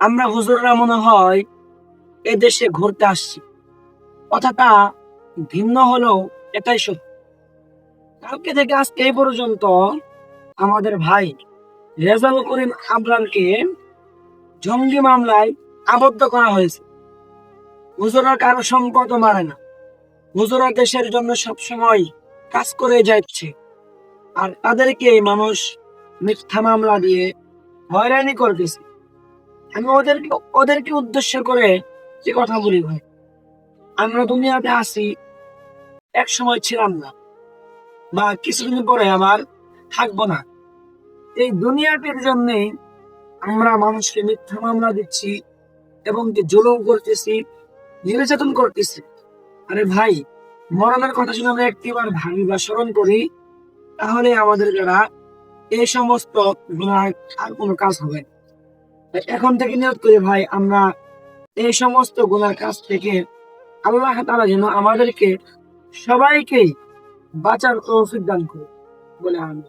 আমরা হুজুররা মনে হয় এদেশে ঘুরতে আসছি। কথাটা ভিন্ন হলেও এটাই সত্য। কালকে থেকে আজকে এই পর্যন্ত আমাদের ভাই রেজাল করিম আবরারকে জঙ্গি মামলায় আবদ্ধ করা হয়েছে। হুজুরা কারও সম্পদ মারে না। হুজুরা দেশের জন্য সবসময় কাজ করে যাচ্ছে। আর তাদেরকে মানুষ মিথ্যা মামলা দিয়ে হয়রানি করতেছে। আমি ওদেরকে ওদেরকে উদ্দেশ্য করে যে কথা বলি ভাই। আমরা দুনিয়াতে আসি এক সময় ছিলাম না, বা কিছুদিন পরে আবার থাকব না। এই দুনিয়াটির জন্যে আমরা মানুষকে মিথ্যা মামলা দিচ্ছি এবং কি জুলুম করতেছি, নির্যাতন করতেছি। আরে ভাই, মরণের কথা শুনে আমরা একটিবার ভাবি বা স্মরণ করি, তাহলে আমাদের দ্বারা এই সমস্ত গুনাহ আর কোনো কাজ হবে না। এখন থেকে নিয়োগ করি ভাই, আমরা এই সমস্ত গুণার কাজ থেকে আল্লাহ তারা যেন আমাদেরকে সবাইকে বাঁচার তৌফিক দান করে বলে আমি।